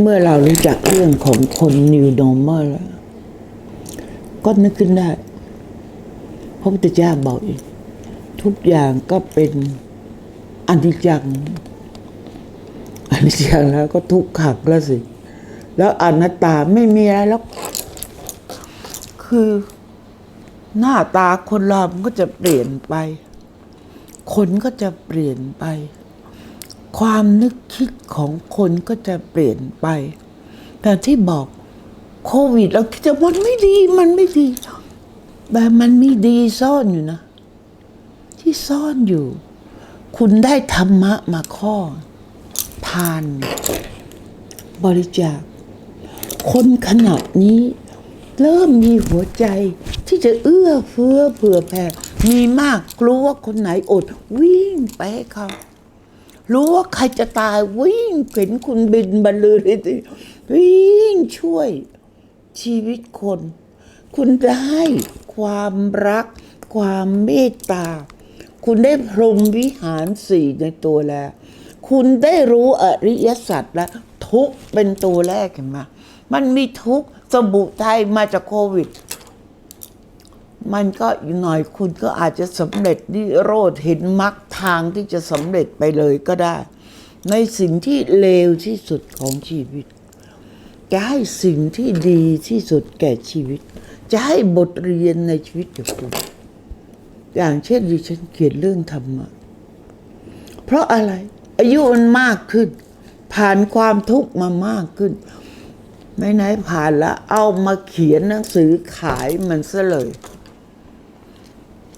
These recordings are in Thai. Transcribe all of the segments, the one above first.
เมื่อเรารู้จักเรื่องของคน New Normal แล้วก็นึกขึ้นได้พระพุทธเจ้าบอกอีก ทุกอย่างก็เป็นอนิจจังอนิจจังแล้วก็ทุกขังแล้วสิ แล้วอนัตตาไม่มีอะไรแล้ว คือหน้าตาคนเรามันก็จะเปลี่ยนไป คนก็จะเปลี่ยนไป ความนึกคิดของคนก็จะเปลี่ยนไป แต่ที่บอกโควิดเราคิดว่ามันไม่ดีมันไม่ดี แต่มันมีดีซ่อนอยู่นะ ที่ซ่อนอยู่ คุณได้ธรรมะมาข้อ ทาน บริจาค คนขนาดนี้ เริ่มมีหัวใจที่จะเอื้อเฟื้อเผื่อแผ่มีมากรู้ว่าคนไหนอดวิ่งไปให้เขา รู้ว่าใครจะตายวิ่งเห็นคุณบินบรรลือฤทธิ์วิ่งช่วยชีวิตคน คุณได้ความรัก ความเมตตา คุณได้พรหมวิหารสี่ในตัวแล้ว คุณได้รู้อริยสัจแล้ว ทุกเป็นตัวแรกเห็นไหมมันมีทุกสมุทัยมาจากโควิด มันก็อีกหน่อยคุณก็อาจจะสำเร็จนิโรธเห็นมรรคทางที่จะสำเร็จไปเลยก็ได้ ในสิ่งที่เลวที่สุดของชีวิต จะให้สิ่งที่ดีที่สุดแก่ชีวิต จะให้บทเรียนในชีวิตกับคุณ อย่างเช่นดิฉันเขียนเรื่องธรรมะ เพราะอะไร อายุมันมากขึ้น ผ่านความทุกข์มามากขึ้นไหนๆผ่านแล้วเอามาเขียนหนังสือขายมันซะเลย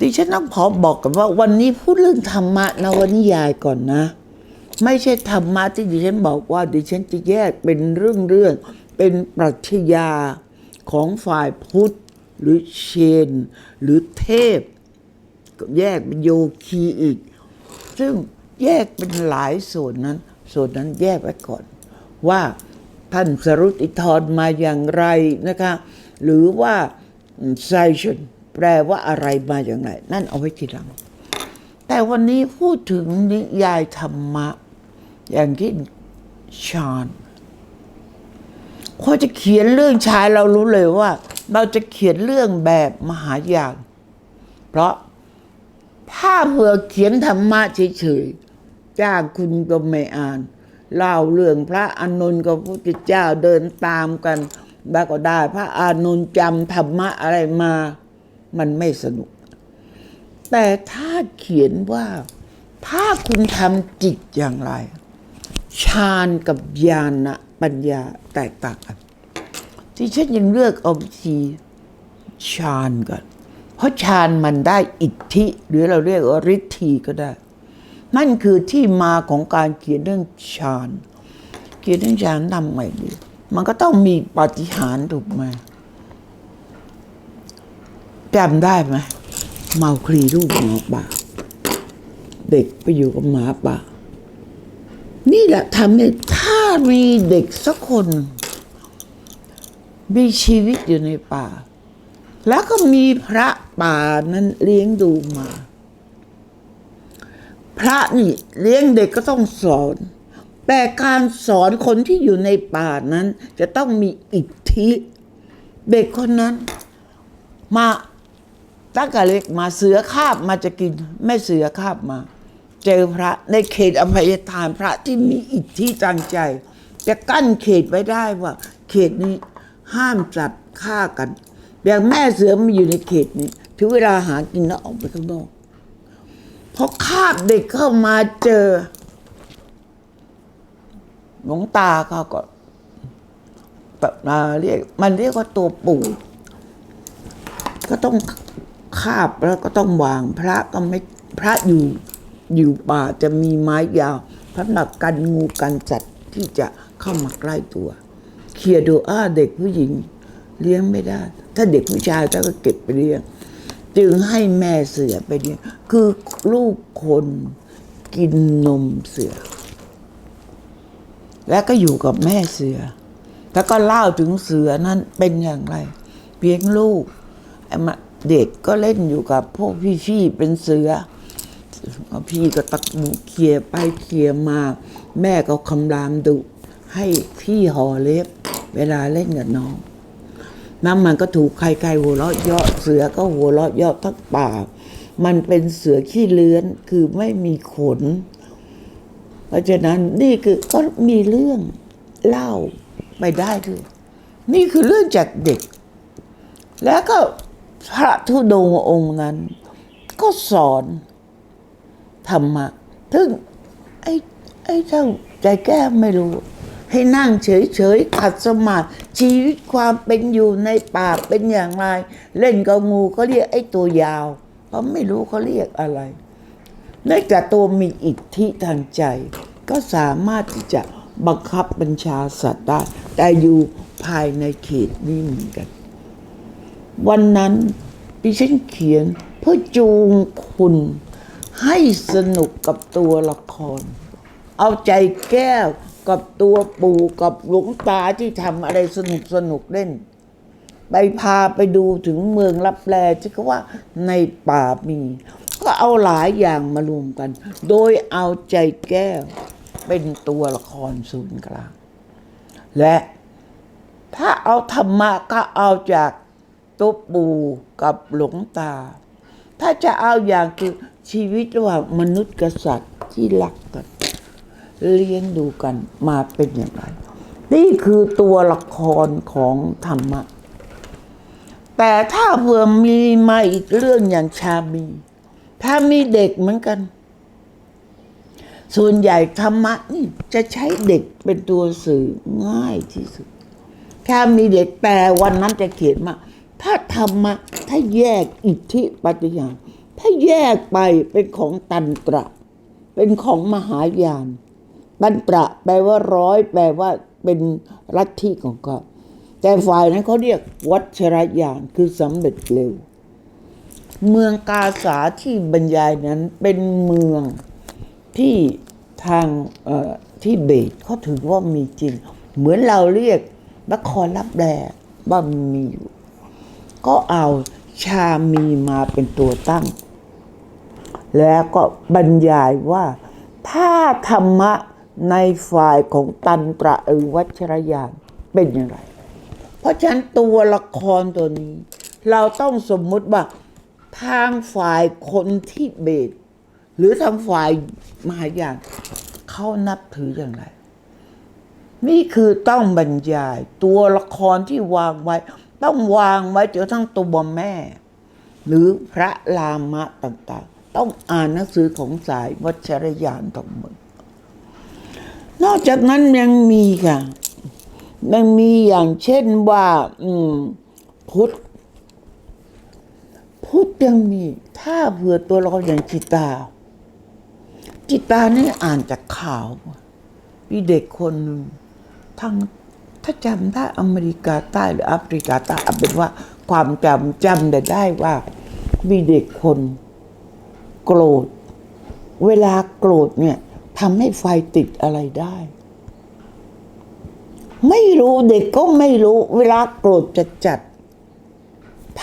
ดิฉันต้องขอบอกกันว่าวันนี้พูดเรื่องธรรมะนวนิยายก่อนนะ ไม่ใช่ธรรมะที่ดิฉันบอกว่า ดิฉันจะแยกเป็นเรื่องเรื่องเป็นปรัชญาของฝ่ายพุทธ หรือเชน หรือเทพ แยกเป็นโยคีอีก ซึ่งแยกเป็นหลายส่วนนั้น ส่วนนั้นแยกไว้ก่อน ว่าท่านสรุติธรมาอย่างไรนะคะ หรือว่าไซชัน แปลว่าอะไรมาอย่างไร นั่นเอาไว้ทีหลัง แต่วันนี้พูดถึงนิยายธรรมะ อย่างที่ชาญพอจะเขียนเรื่องชายเรารู้เลยว่า เราจะเขียนเรื่องแบบมหายานเพราะถ้าเผื่อเขียนธรรมะเฉยๆจ้างคุณก็ไม่อ่านเล่าเรื่องพระอานนท์กับพระพุทธเจ้าเดินตามกันแล้วก็ได้พระอานนท์จำธรรมะอะไรมา มันไม่สนุก แต่ถ้าเขียนว่า ถ้าคุณทำจิตอย่างไรฌานกับญาณปัญญาแตกต่างกันที่ฉันยังเลือกเอาวิธีฌานก่อน เพราะฌานมันได้อิทธิ หรือเราเรียกว่าฤทธีก็ได้ นั่นคือที่มาของการเขียนเรื่องฌานเขียนเรื่องฌานทำไงดี มันก็ต้องมีปาฏิหาริย์ถูกไหม จำได้ไหมเมาคลีรูปหมาป่า เด็กไปอยู่กับหมาป่า นี่แหละทำให้ถ้ามีเด็กสักคน มีชีวิตอยู่ในป่า แล้วก็มีพระป่านั้นเลี้ยงดูมา พระนี่เลี้ยงเด็กก็ต้องสอน แต่การสอนคนที่อยู่ในป่านั้น จะต้องมีอิทธิ เด็กคนนั้นมา ตั้งแต่เล็กมาเสือคาบมาจะกินแม่เสือคาบมา เจอพระในเขตอภัยทานพระที่มีอิทธิจังใจ จะกั้นเขตไว้ได้ว่า เขตนี้ห้ามจัดฆ่ากันอย่างแม่เสือมาอยู่ในเขตนี้ถึงเวลาหากินแล้วออกไปข้างนอกพอคาบเด็กเข้ามาเจอหลวงตาเขาก็แบบมาเรียกมันเรียกว่าตัวปู่ ก็ต้อง คาบแล้วก็ต้องวางพระก็ไม่พระอยู่อยู่ป่าจะมีไม้ยาวสำหรับกันงูกันจัดที่จะเข้ามาใกล้ตัว เคลียดูอ้าเด็กผู้หญิงเลี้ยงไม่ได้ ถ้าเด็กผู้ชายก็เก็บไปเลี้ยง จึงให้แม่เสือไปเลี้ยงคือลูกคนกินนมเสือ แล้วก็อยู่กับแม่เสือ แล้วก็เล่าถึงเสือนั้นเป็นอย่างไรเพียงลูกไอ้มา เด็กก็เล่นอยู่กับพวกพี่ๆเป็นเสือ พี่ก็ตะมูเขี่ยไปเขี่ยมา แม่ก็คำรามดุให้พี่ห่อเล็บ เวลาเล่นกับน้องน้ำมันก็ถูกใครๆหัวเราะเยาะเสือก็หัวเราะเยาะทั้งป่า มันเป็นเสือขี้เลื้อนคือไม่มีขน เพราะฉะนั้นนี่คือก็มีเรื่องเล่าไปได้ด้วยนี่คือเรื่องจากเด็ก แล้วก็ พระธุดงค์องค์นั้น ก็สอนธรรมะถึงไอ้ไอ้เจ้าใจแก้ไม่รู้ ให้นั่งเฉยๆขัดสมาธิชีวิตความเป็นอยู่ในป่าเป็นอย่างไร เล่นกับงูเขาเรียกไอ้ตัวยาวเพราไม่รู้เขาเรียกอะไรเนื่องจากตัวมีอิทธิทางใจ ก็สามารถที่จะบังคับบัญชาสัตว์ได้แต่อยู่ภายในเขตนี้เหมือนกัน วันนั้นดิฉันเขียนเพื่อจูงคุณ ให้สนุกกับตัวละคร เอาใจแก้วกับตัวปู่กับหลวงตาที่ทำอะไรสนุกสนุกเล่น ไปพาไปดูถึงเมืองรับแลที่เขาว่าในป่ามี ก็เอาหลายอย่างมารวมกัน โดยเอาใจแก้วเป็นตัวละครศูนย์กลาง และถ้าเอาธรรมะก็เอาจาก ตัวปู่กับหลวงตา ถ้าจะเอาอย่างคือชีวิตระหว่างมนุษย์กษัตริย์ที่รักกัน เลี้ยงดูกันมาเป็นอย่างไร นี่คือตัวละครของธรรมะ แต่ถ้าเผื่อมีมาอีกเรื่องอย่างชามีถ้ามีเด็กเหมือนกัน ส่วนใหญ่ธรรมะนี่จะใช้เด็กเป็นตัวสื่อง่ายที่สุดแค่มีเด็กแต่วันนั้นจะเขียนมา ถ้าธรรมะถ้าแยกอิทธิปฏิญาณถ้าแยกไปเป็นของตันตระ เป็นของมหายานตันตระแปลว่าร้อยแปลว่าเป็นลัทธิของเขาแต่ฝ่ายนั้นเขาเรียกวัชรยานคือสำเร็จเร็ว เมืองกาสาที่บรรยายนั้นเป็นเมืองที่ทางที่เบตเขาถือว่ามีจริง เหมือนเราเรียกนครรับแดว่ามีอยู่ ก็เอาชามีมาเป็นตัวตั้ง แล้วก็บรรยายว่า ถ้าธรรมะในฝ่ายของตันตระอวัชรยานเป็นอย่างไร เพราะฉะนั้นตัวละครตัวนี้ เราต้องสมมุติว่าทางฝ่ายคนที่เบตหรือทางฝ่ายมหายานเขานับถืออย่างไร นี่คือต้องบรรยายตัวละครที่วางไว้ ต้องวางไว้จนทั้งตัวแม่ หรือพระรามะต่างๆ ต้องอ่านหนังสือของสายวัชรยานทั้งหมด นอกจากนั้นยังมีค่ะมันมีอย่างเช่นว่า อืม พุทธพุทธยังมี ถ้าเผื่อตัวละครอย่างจิตา จิตานี่อ่านจากข่าว มีเด็กคนหนึ่งทาง ถ้าจำได้อเมริกาใต้หรือแอฟริกาใต้เอาเป็นว่าความจำจำแต่ได้ว่า มีเด็กคนโกรธ เวลาโกรธเนี่ยทำให้ไฟติดอะไรได้ ไม่รู้เด็กก็ไม่รู้ เวลาโกรธจะจัด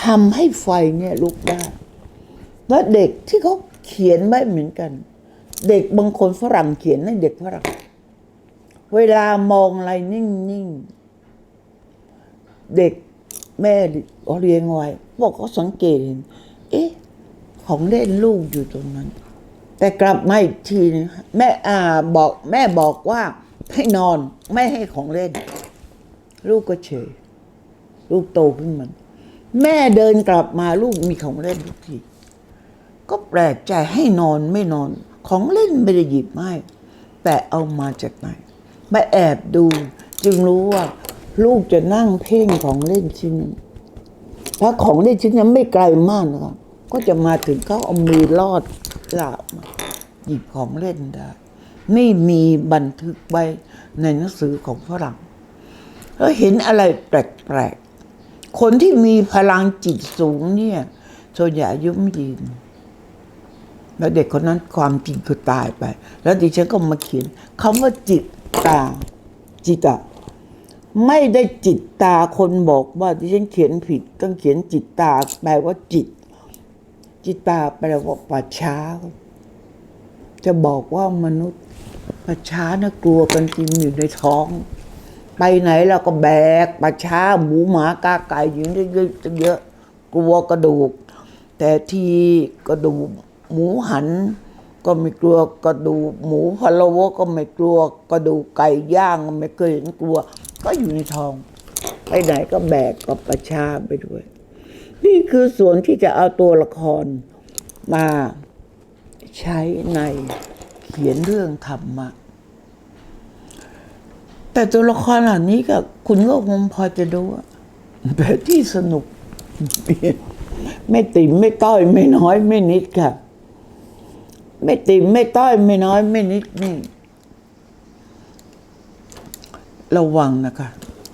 ทำให้ไฟเนี่ยลุกได้ แล้วเด็กที่เขาเขียนไว้เหมือนกัน เด็กบางคนฝรั่งเขียนให้เด็กฝรั่ง เวลามองอะไรนิ่งๆ เด็กแม่เรียงไว้บอกเขาสังเกตเห็น เอ๊ะ ของเล่นลูกอยู่ตรงนั้น แต่กลับมาอีกทีนึงแม่อาบอกแม่บอกว่าให้นอนไม่ให้ของเล่น ลูกก็เฉย ลูกโตขึ้นมัน แม่เดินกลับมาลูกมีของเล่นทุกทีก็แปลกใจให้นอนไม่นอน ของเล่นไม่ได้หยิบไม่แต่เอามาจากไหนมาแอบดู จึงรู้ว่า ลูกจะนั่งเพ่งของเล่นชิ้น ถ้าของเล่นชิ้นนั้นไม่ไกลมากนะครับก็จะมาถึงเขาเอามือลอดกลับมาหยิบของเล่นได้นี่มีบันทึกไว้ในหนังสือของฝรั่งแล้วเห็นอะไรแปลกๆ คนที่มีพลังจิตสูงเนี่ยส่วนใหญ่อายุไม่ยืนแล้วเด็กคนนั้นความจริงคือตายไป แล้วดิฉันก็มาเขียนคำว่าจิตตาจิตตา ไม่ได้จิตตาคนบอกว่าดิฉันเขียนผิดต้องเขียนจิตตา แปลว่าจิต จิตตาแปลว่าป่าช้า จะบอกว่ามนุษย์ป่าช้านะกลัวกันจริงอยู่ในท้อง ไปไหนเราก็แบกปลาช้าหมูหมากาไก่อยู่เยอะๆเยอะกลัวกระดูก แต่ทีกระดูกหมูหันก็ไม่กลัวกระดูกหมูพะโล้ก็ไม่กลัวกระดูกไก่ย่างไม่เคยเห็นกลัว ก็อยู่ในทอง ไปไหนก็แบกกับประชาไปด้วย นี่คือส่วนที่จะเอาตัวละครมาใช้ในเขียนเรื่องธรรมะ แต่ตัวละครเหล่านี้ก็คุณก็คงพอจะดูแบบที่สนุก ไม่ติ่มไม่ต้อยไม่น้อยไม่นิดค่ะ ไม่ติ่มไม่ต้อยไม่น้อยไม่นิดนี่ ระวังนะคะ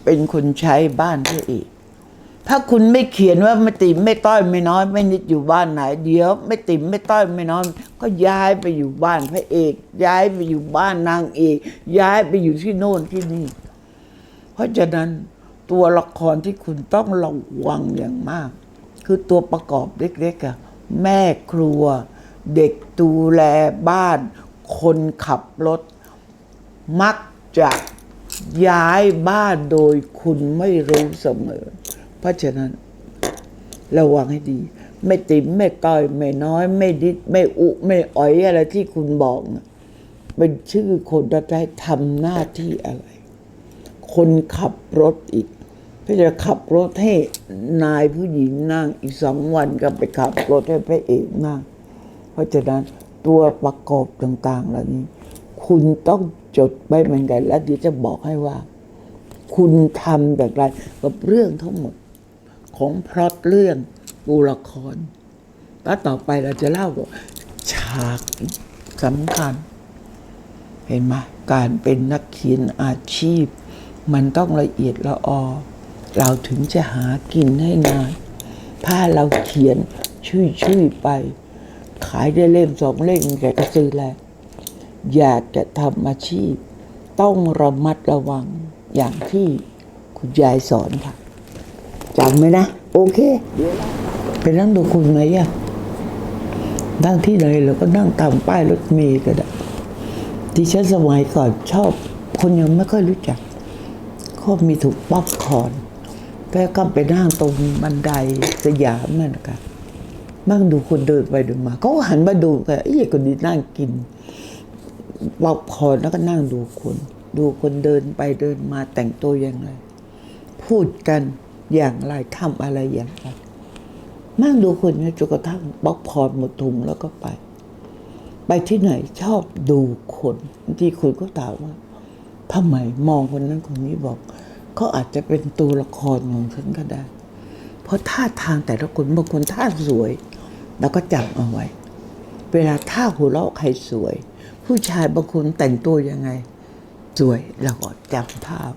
เป็นคนใช้บ้านพระเอกถ้าคุณไม่เขียนว่าไม่ติ่มไม่ต้อยไม่น้อย ไม่นิดอยู่บ้านไหน เดี๋ยว ไม่ติ่มไม่ต้อยไม่น้อย ก็ย้ายไปอยู่บ้านพระเอก ย้ายไปอยู่บ้านนางเอกย้ายไปอยู่ที่โน่นที่นี่ เพราะฉะนั้นตัวละครที่คุณต้องระวังอย่างมาก คือตัวประกอบเล็กๆอะแม่ครัว เด็กดูแลบ้าน คนขับรถ มักจะ ย้ายบ้านโดยคุณไม่รู้เสมอ เพราะฉะนั้นระวังให้ดี ไม่ติมไม่ต้อยไม่น้อย ไม่ดิดไม่อุ ไม่อ๋อยอะไรที่คุณบอกนะเป็นชื่อคนรับใช้ทำหน้าที่อะไร คนขับรถอีกเพื่อจะขับรถให้นายผู้หญิงนั่งอีกสองวันก็ไปขับรถให้พระเอกนั่งเพราะฉะนั้นตัวประกอบต่างๆเหล่านี้ คุณต้องจดไว้เหมือนกัน แล้วเดี๋ยวจะบอกให้ว่า คุณทำแบบไรกับเรื่องทั้งหมด ของพล็อตเรื่องตัวละครแล้วต่อไปเราจะเล่าว่าฉากสำคัญ เห็นไหมการเป็นนักเขียนอาชีพ มันต้องละเอียดละออ เราถึงจะหากินให้นานถ้าเราเขียนช่วยช่วยๆไป ขายได้เล่มสองเล่มแกก็ซื้อแล้ว อยากจะทำอาชีพ ต้องระมัดระวังอย่างที่คุณยายสอนค่ะจำไหมนะ โอเค ไปนั่งดูคุณไหมอะนั่งที่ไหนเราก็นั่งตามป้ายรถเมล์ก็ได้ดิฉันสมัยก่อนชอบ คนยังไม่ค่อยรู้จัก ก็มีถูกป๊อปคอนแล้วก็ไปนั่งตรงบันไดสยามนั่นนะคะนั่งดูคนเดินไปเดินมาเขาก็หันมาดูกันไอ้คนนี้นั่งกิน ป๊อปคอร์นแล้วก็นั่งดูคน ดูคนเดินไปเดินมาแต่งตัวอยังไงพูดกันอย่างไรทำอะไรอย่างไรนั่งดูคนเนี่ยจนกระทั่งป๊อปคอร์นหมดถุงแล้วก็ไป ไปที่ไหนชอบดูคนที่คนก็ถามว่าทำไมมองคนนั้นคนนี้บอกเขาอาจจะเป็นตัวละครของฉันก็ได้ เพราะท่าทางแต่ละคนบางคนท่าสวยเราก็จำเอาไว้ เวลาท่าหัวเราะใครสวย ผู้ชายบางคนแต่งตัวยังไง สวยเราก็จำภาพ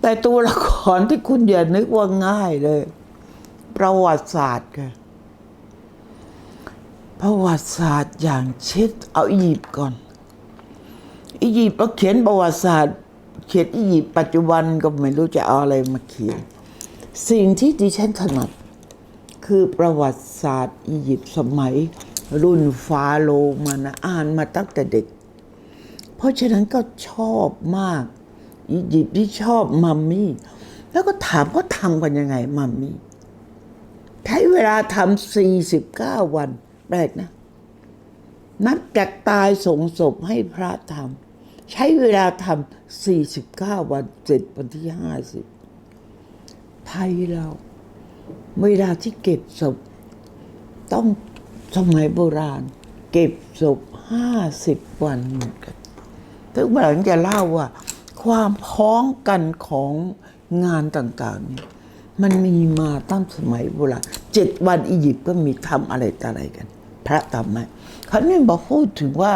แต่ตัวละครที่คุณอย่านึกว่าง่ายเลย ประวัติศาสตร์ค่ะประวัติศาสตร์อย่างเช่นเอาอียิปต์ก่อน อียิปต์เราเขียนประวัติศาสตร์ เขียนอียิปต์ปัจจุบันก็ไม่รู้จะเอาอะไรมาเขียน สิ่งที่ดิฉันถนัดคือประวัติศาสตร์อียิปต์สมัย รุ่นฟาโรห์มานะอ่านมาตั้งแต่เด็ก เพราะฉะนั้นก็ชอบมากอียิปต์ที่ชอบมัมมี่ แล้วก็ถามเขาทำกันยังไงมัมมี่ใช้เวลาทำสี่สิบเก้าวันแรกนะ นับจากตายส่งศพให้พระทำใช้เวลาทำสี่สิบเก้าวันเสร็จวันที่ห้าสิบไทยเรา เวลาที่เก็บศพต้อง สมัยโบราณ เก็บศพห้าสิบวันเหมือนกันถึงหลังจะเล่าว่า ความพ้องกันของงานต่างๆเนี่ยมันมีมาตั้งสมัยโบราณเจ็ดวันอียิปต์ก็มีทำอะไรต่ออะไรกัน พระทำไหมเขาเนี่ยบอกพูดถึงว่า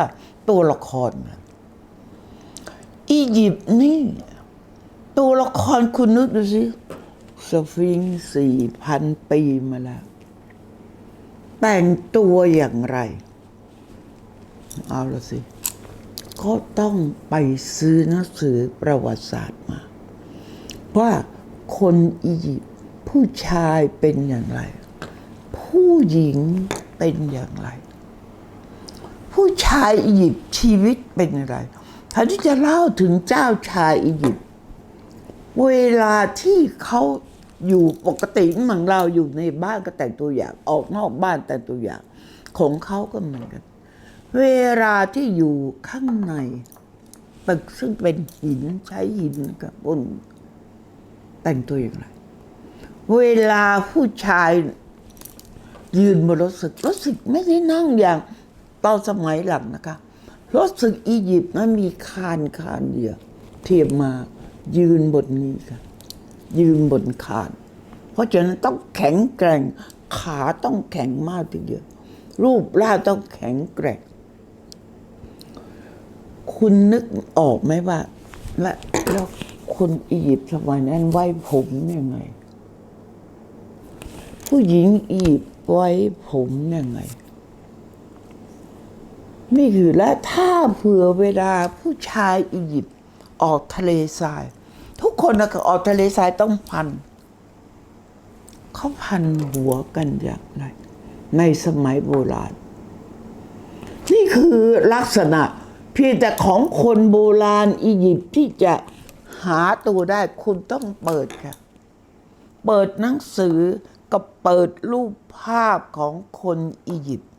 ตัวละครอียิปต์นี่ ตัวละครคุณนึกดูสิสฟิงสี่พันปีมาแล้ว แต่งตัวอย่างไร เอาละสิ ก็ต้องไปซื้อหนังสือประวัติศาสตร์มา ว่าคนอียิปต์ผู้ชายเป็นอย่างไร ผู้หญิงเป็นอย่างไร ผู้ชายอียิปต์ชีวิตเป็นอย่างไรท่านที่จะเล่าถึงเจ้าชายอียิปต์เวลาที่เขา อยู่ปกติเหมือนเราอยู่ในบ้านก็แต่งตัวอย่าง ออกนอกบ้านแต่งตัวอย่าง ของเขาก็เหมือนกัน เวลาที่อยู่ข้างในตึกซึ่งเป็นหินใช้หินกับบนแต่งตัวอย่างไร เวลาผู้ชายยืนบนรถสึกรถสึกไม่ได้นั่งอย่างตอนสมัยหลังนะคะรถสึกอียิปต์นั้นมีคานคานเดียวเทียบมายืนบนนี้ค่ะ ยืนบนคานเพราะฉะนั้นต้องแข็งแกร่ง ขาต้องแข็งมากทีเดียว รูปร่างต้องแข็งแกร่ง คุณนึกออกไหมว่าและแล้วคนอียิปต์สมัยนั้นไว้ผมยังไง ผู้หญิงอียิปต์ไว้ผมยังไง นี่คือและถ้าเผื่อเวลาผู้ชายอียิปต์ออกทะเลทราย ทุกคนออกทะเลทรายต้องพัน เขาพันหัวกันอย่างไร ในสมัยโบราณ นี่คือลักษณะเพียงแต่ของคนโบราณอียิปต์ที่จะหาตัวได้คุณต้องเปิดค่ะ เปิดหนังสือกับเปิดรูปภาพของคนอียิปต์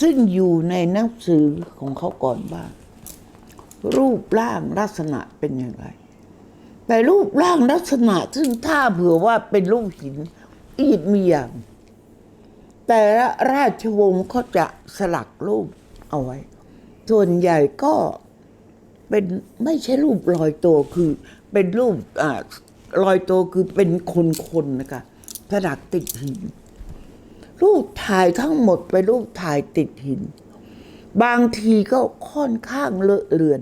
ซึ่งอยู่ในหนังสือของเขาก่อนบ้างรูปร่างลักษณะเป็นอย่างไร แต่รูปร่างลักษณะซึ่งถ้าเผื่อว่าเป็นรูปหินอียิปต์มีอย่าง แต่ละราชวงศ์เขาจะสลักรูปเอาไว้ ส่วนใหญ่ก็เป็นไม่ใช่รูปลอยตัวคือเป็นรูปอ่าลอยตัวคือเป็นคนๆนะคะสลักติดหิน รูปถ่ายทั้งหมดเป็นรูปถ่ายติดหิน บางทีก็ค่อนข้างเลอะเลือน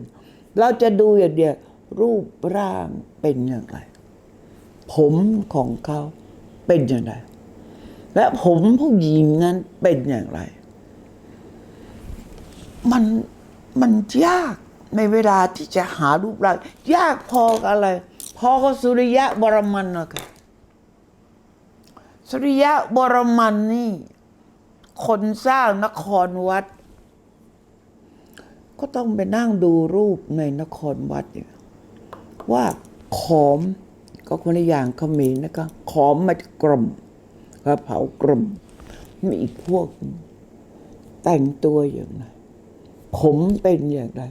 เราจะดูอย่างเดียวรูปร่าง เป็นอย่างไร ผมของเขาเป็นอย่างไร และผมผู้หญิงนั้นเป็นอย่างไร มันมันยากในเวลาที่จะหารูปร่างยากพอกับอะไร พอกับสุริยะบรมันนะคะสุริยะบรมันนี่ คนสร้างนครวัด ก็ต้องไปนั่งดูรูปในนครวัดว่า ขอมก็คนละอย่างเขมรนะคะขอมมันกลมกระเผากลมมีอีกพวก แต่งตัวอย่างไรผมเป็นอย่างไร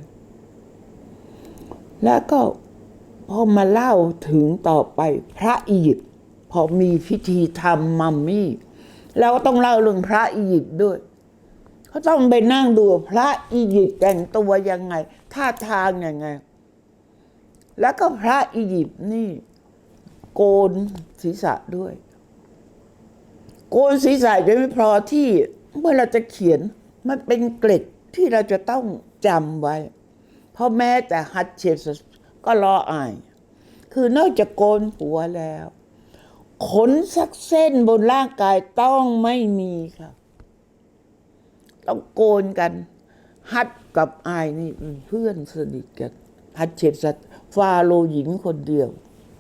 แล้วก็พอมาเล่าถึงต่อไปพระอียิปต์พอมีพิธีทำมัมมี่เราก็ต้องเล่าเรื่องพระอียิปต์ด้วยเขาต้องไปนั่งดูพระอียิปต์แต่งตัวยังไงท่าทางยังไง แล้วก็พระอียิปต์นี่ โกนศีรษะด้วย โกนศีรษะจะไม่พอที่เมื่อเราจะเขียนมันเป็นเกล็ดที่เราจะต้องจำไว้ เพราะแม้แต่ฮัตเชสก็รออาย คือนอกจากโกนหัวแล้ว ขนสักเส้นบนร่างกายต้องไม่มีค่ะต้องโกนกัน ฮัดกับอายนี่เป็นเพื่อนสนิทกันฮัดเชส ฟาโรหญิงคนเดียว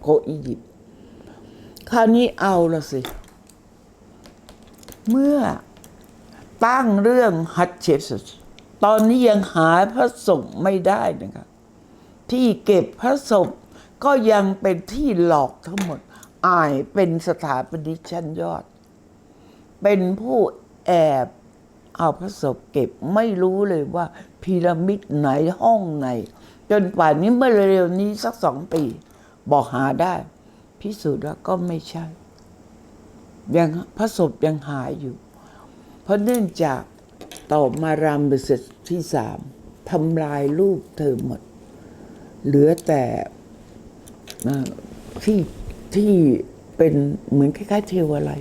โคงอียิปต์คราวนี้เอาละสิ เมื่อตั้งเรื่องฮัตเชสตอนนี้ยังหาพระศพไม่ได้นะครับที่เก็บพระศพก็ยังเป็นที่หลอกทั้งหมด อายเป็นสถาปนิกชั้นยอด เป็นผู้แอบเอาพระศพเก็บไม่รู้เลยว่าพีระมิดไหนห้องไหน จนป่านนี้เมื่อเร็วๆนี้สักสองปี บอกหาได้ พิสูจน์ว่าก็ไม่ใช่ ยังพระศพยังหายอยู่ เพราะเนื่องจากต่อมารามเบสที่สามทำลายรูปเธอหมด เหลือแต่ที่ที่เป็นเหมือนคล้ายๆเทวอะไร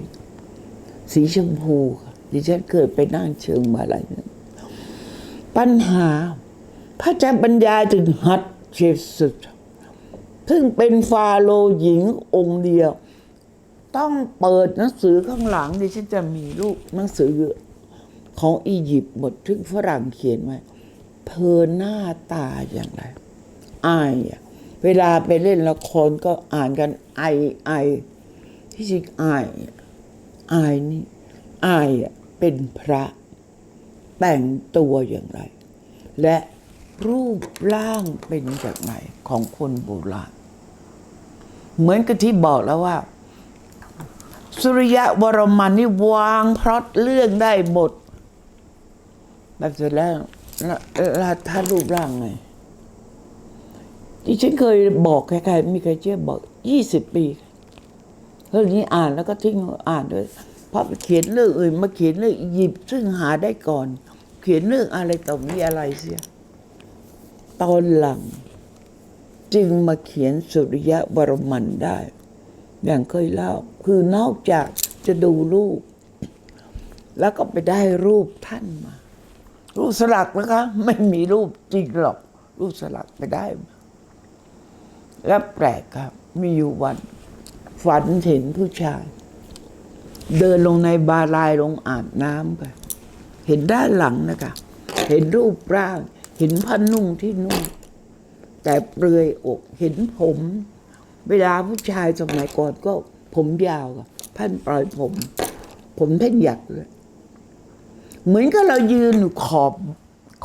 สีชมพูค่ะดิฉันเคยไปนั่งเชิงมาอะไร ปัญหา พระอาจารย์บรรยาถึงฮัตเชสุดซึ่งเป็นฟาโรหญิงองค์เดียว ต้องเปิดหนังสือข้างหลังดิฉันจะมีรูปหนังสือของอียิปต์หมดทึ่งฝรั่งเขียนไว้เธอหน้าตาอย่างไรอายอเวลาไปเล่นละครก็อ่านกันไอไอที่จริงอายอะอายนี่อายอเป็นพระแต่งตัวอย่างไร และ รูปร่างเป็นอย่างไรของคนโบราณ เหมือนกับที่บอกแล้วว่า สุริยะวรมันนี่วางพล็อตเรื่องได้หมดแบบเสร็จแล้วล้วแล้วถ้ารูปร่างไงที่ฉันเคยบอกใครๆมีใครเชื่อบอกยี่สิบปีเรื่องนี้อ่านแล้วก็ทิ้งอ่านด้วยพราะเขียนเรื่องอื่นมาเขียนเรื่องอียิปต์ซึ่งหาได้ก่อน เขียนเรื่องอะไรต่อมีอะไรเสีย ตอนหลัง จึงมาเขียนสุริยะวรมันได้ อย่างเคยเล่า คือนอกจากจะดูรูป แล้วก็ไปได้รูปท่านมา รูปสลักนะคะ ไม่มีรูปจริงหรอก รูปสลักไปได้มาแล้วแปลกครับ มีอยู่วัน ฝันเห็นผู้ชาย เดินลงในบาลายลงอาบน้ำไปเห็นด้านหลังนะคะ เห็นรูปร่าง เห็นผ้านุ่งที่นุ่ง แต่เปลือยอกเห็นผม เวลาผู้ชายสมัยก่อนก็ผมยาวอะท่านปล่อยผม ผมเท่นหยักเลยเหมือนกับเรายืนอยู่ขอบ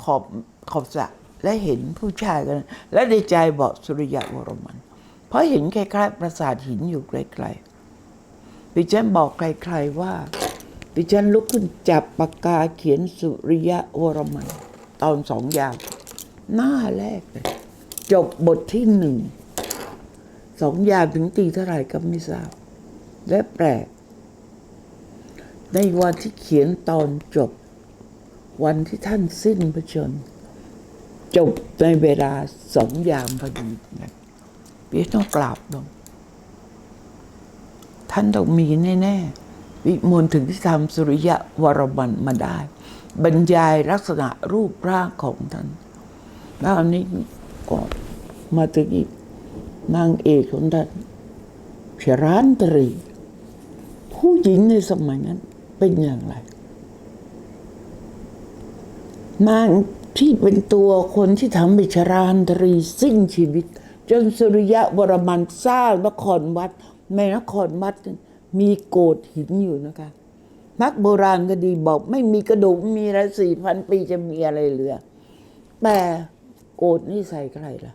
ขอบขอบสระและเห็นผู้ชายกัน และในใจบอกสุริยะวรมัน เพราะเห็นคล้ายๆปราสาทหินอยู่ไกลๆดิฉันบอกใครๆว่าดิฉันลุกขึ้นจับปากกาเขียนสุริยะวรมัน ตอนสองยาว หน้าแรกเลยจบบทที่หนึ่งสองยามถึงตีเท่าไหร่ก็ไม่ทราบ และแปลก ในวันที่เขียนตอนจบ วันที่ท่านสิ้นพระชน จบในเวลาสองยามพอดีนะพี่ต้องกราบลงท่านต้องมีแน่ ๆ วิมลถึงที่ทำสุริยะวรมันมาได้ บรรยายลักษณะรูปร่างของท่านแล้วอันนี้ก็มาถึงอีกนางเอกของท่านเชรานตรี ผู้หญิงในสมัยนั้นเป็นอย่างไรนางที่เป็นตัวคนที่ทำให้ชรานตรีสิ้นชีวิต จนสุริยะวรมันสร้างนครวัด ในนครวัดมีโกดหินอยู่นะคะ นักโบราณก็ดีบอกไม่มีกระดูกไม่มีอะสี่พันปีจะมีอะไรเหลือ แต่โกดนี่ใส่ใครล่ะ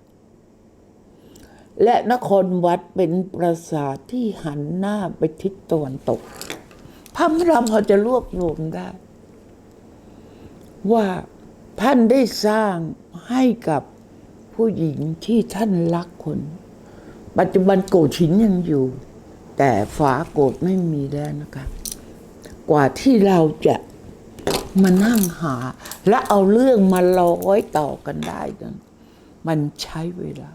และนครวัดเป็นปราสาทที่หันหน้าไปทิศตะวันตกพระเรามพอจะรวบรวมได้ ว่าท่านได้สร้างให้กับผู้หญิงที่ท่านรักคน ปัจจุบันโกดหินยังอยู่ แต่ฝาโกดไม่มีแล้วนะคะ กว่าที่เราจะมานั่งหา และเอาเรื่องมาร้อยต่อกันได้นั้นมันใช้เวลา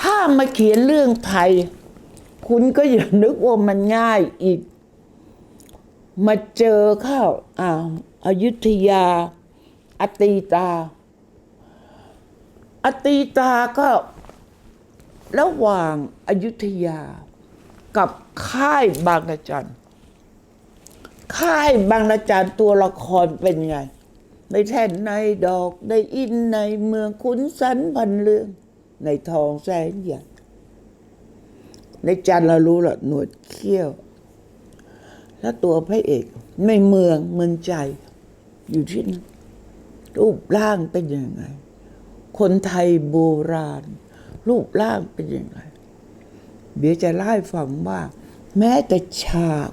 ถ้ามาเขียนเรื่องไทย คุณก็อย่านึกว่ามันง่ายอีก มาเจอเข้าอ่าวอายุทยา อตีตา อตีตาก็ระหว่างอายุทยากับค่ายบางระจัน ค่ายบางระจันตัวละครเป็นไงในแท่นในดอกในอินในเมืองขุนสันพันเรื่อง ในทองแสนใหญ่ในจันเรารู้ละหนวดเขี้ยว แล้วตัวพระเอกในเมืองเมืองใจ อยู่ที่นั่นรูปร่างเป็นยังไง คนไทยโบราณ รูปร่างเป็นยังไง เดี๋ยวจะเล่ฟังว่า แม้แต่ฉาก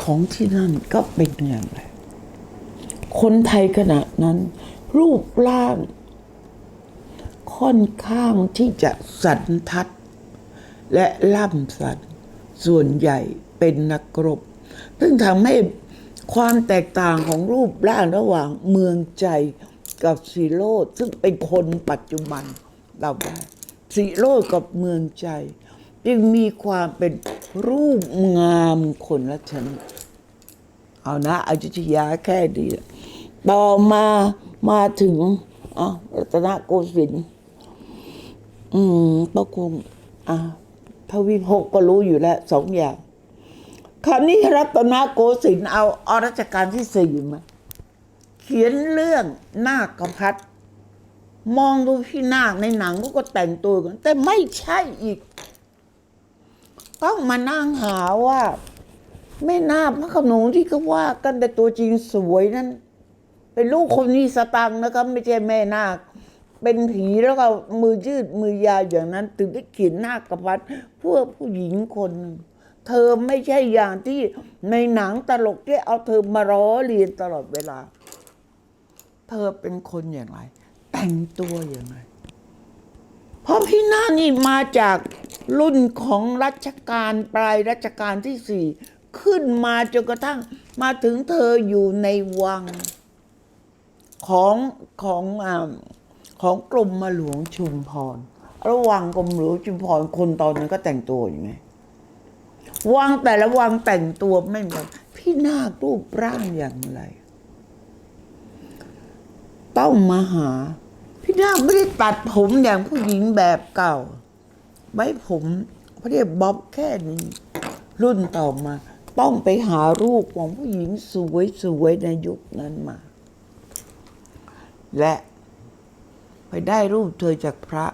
ของที่นั่นก็เป็นอย่างไร คนไทยขณะนั้น รูปร่าง ค่อนข้างที่จะสันทัด และล่ำสัน ส่วนใหญ่เป็นนักรบ ซึ่งทำให้ความแตกต่างของรูปร่างระหว่างเมืองใจกับสีโรดซึ่งเป็นคนปัจจุบันเราได้สีโรดกับเมืองใจ จึงมีความเป็น รูปงามคนละชนิดเอานะอยุธยาแค่ดี ต่อมามาถึงอะรัตนโกสินทร์อืมก็คงอะพระวิภกก็รู้อยู่แล้วสองอย่างคราวนี้รัตนโกสินทร์เอาอารัชกาลที่สี่มาเขียนเรื่องนาคพัดมองดูพี่นาคในหนังก็แต่งตัวกันแต่ไม่ใช่อีก ต้องมานั่งหาว่าแม่นาคพระขนงที่เขาว่ากันแต่ตัวจริงสวยนั้น เป็นลูกคนมีสตังค์นะครับ ไม่ใช่แม่นาคเป็นผีแล้วก็มือยืดมือยาวอย่างนั้น ถึงได้เขียนหน้ากระพัดเพื่อผู้หญิงคนหนึ่งเธอไม่ใช่อย่างที่ในหนังตลกที่เอาเธอมาล้อเลียนตลอดเวลา เธอเป็นคนอย่างไร แต่งตัวอย่างไรเพราะพี่นาคนี่มาจาก รุ่นของรัชกาลปลายรัชกาลที่สี่ขึ้นมาจนกระทั่งมาถึงเธออยู่ในวังของของอของกรมมาหลวงชุมพร ระวังกรมหลวงชุมพรคนตอนนั้นก็แต่งตัวอย่างไงวังแต่ละวังแต่งตัวไม่เหมือนพี่นาครูปร่างอย่างไร ต้องมาหา พี่นาคไม่ได้ตัดผมอย่างผู้หญิงแบบเก่า ไว้ผมเขาเรียกบ๊อบแค่นี้รุ่นต่อมา ต้องไปหารูปของผู้หญิงสวยๆในยุคนั้นมา และไปได้รูปเธอจากพระ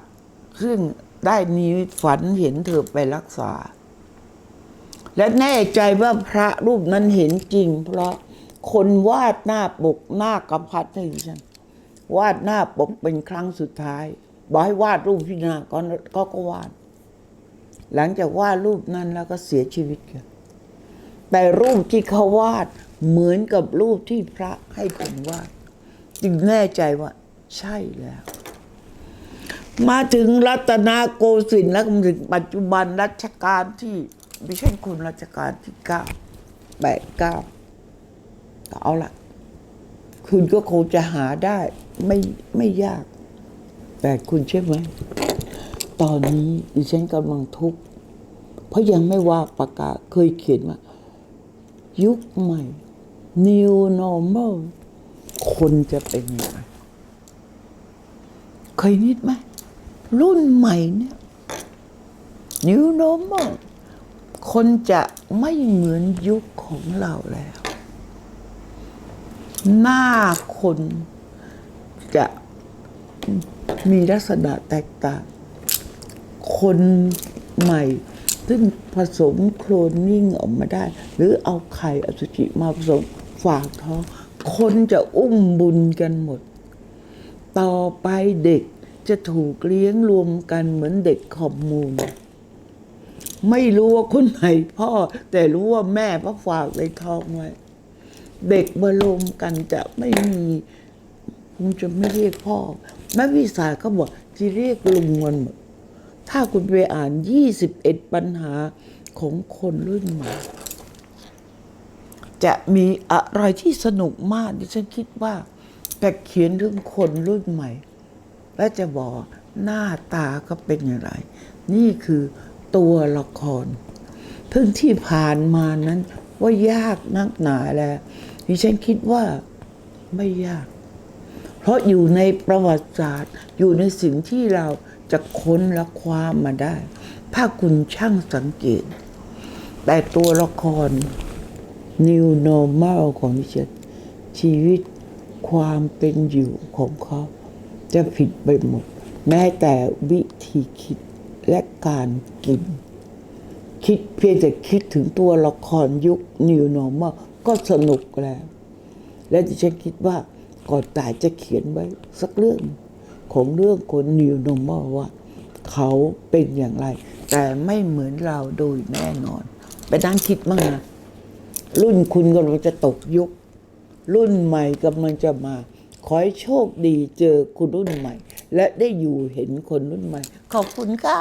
ซึ่งได้มิตฝันเห็นเธอไปรักษา และแน่ใจว่าพระรูปนั้นเห็นจริง เพราะคนวาดหน้าปกหน้ากระพัดให้ดิฉันวาดหน้าปกเป็นครั้งสุดท้ายบอกให้วาดรูปพี่นาก็ก็ก็วาด หลังจากวาดรูปนั้นแล้วก็เสียชีวิตกันแต่รูปที่เขาวาดเหมือนกับรูปที่พระให้ผมวาด จึงแน่ใจว่า ใช่แล้ว มาถึงรัตนโกสินทร์แล้วถึงปัจจุบันรัชกาลที่ไม่ใช่คุณรัชกาลที่เก้าแปดเก้าก็เอาละคุณก็คงจะหาได้ไม่ไม่ยาก แต่คุณใช่ไหม ตอนนี้ดิฉันกำลังทุกข์เพราะยังไม่ว่าประกาศเคยเขียนว่า ยุคใหม่ new normal คนจะเป็นยังไงเคยนิดไหมรุ่นใหม่เนี่ย new normal คนจะไม่เหมือนยุคของเราแล้ว หน้าคนจะมีลักษณะแตกต่าง คนใหม่ ซึ่งผสมโคลนนิ่งออกมาได้ หรือเอาไข่อสุจิมาผสมฝากท้องคนจะอุ้มบุญกันหมด ต่อไปเด็กจะถูกเลี้ยงรวมกันเหมือนเด็กขอบมูลไม่รู้ว่าคนไหนพ่อ แต่รู้ว่าแม่พระฝากในท้องไว้ เด็กมารวมกันจะไม่มีคงจะไม่เรียกพ่อแม่วิสาก็บอกจะเรียกลุงมันหมด ถ้าคุณไปอ่าน 21 ปัญหาของคนรุ่นใหม่ จะมีอะไรที่สนุกมากดิฉันคิดว่าแต่เขียนเรื่องคนรุ่นใหม่ และจะบอกหน้าตาก็เป็นอย่างไร นี่คือตัวละครเพิ่งที่ผ่านมานั้นว่ายากนักหนาแล้วดิฉันคิดว่าไม่ยาก เพราะอยู่ในประวัติศาสตร์ อยู่ในสิ่งที่เราจะค้นและคว้ามาได้ ถ้าคุณช่างสังเกต แต่ตัวละคร new normal ของดิฉันชีวิตความเป็นอยู่ของเขาจะผิดไปหมด แม้แต่วิธีคิดและการกิน คิดเพียงแต่คิดถึงตัวละครยุค New Normal ก็สนุกแล้ว และดิฉันคิดว่า ก่อนตายจะเขียนไว้สักเรื่องของเรื่องคน New Normal ว่า เขาเป็นอย่างไร แต่ไม่เหมือนเราโดยแน่นอน ไปนั่งคิดมั่งนะรุ่นคุณกำลังจะตกยุค รุ่นใหม่กำลังจะมา ขอให้โชคดีเจอคุณรุ่นใหม่ และได้อยู่เห็นคนรุ่นใหม่ ขอบคุณค่ะ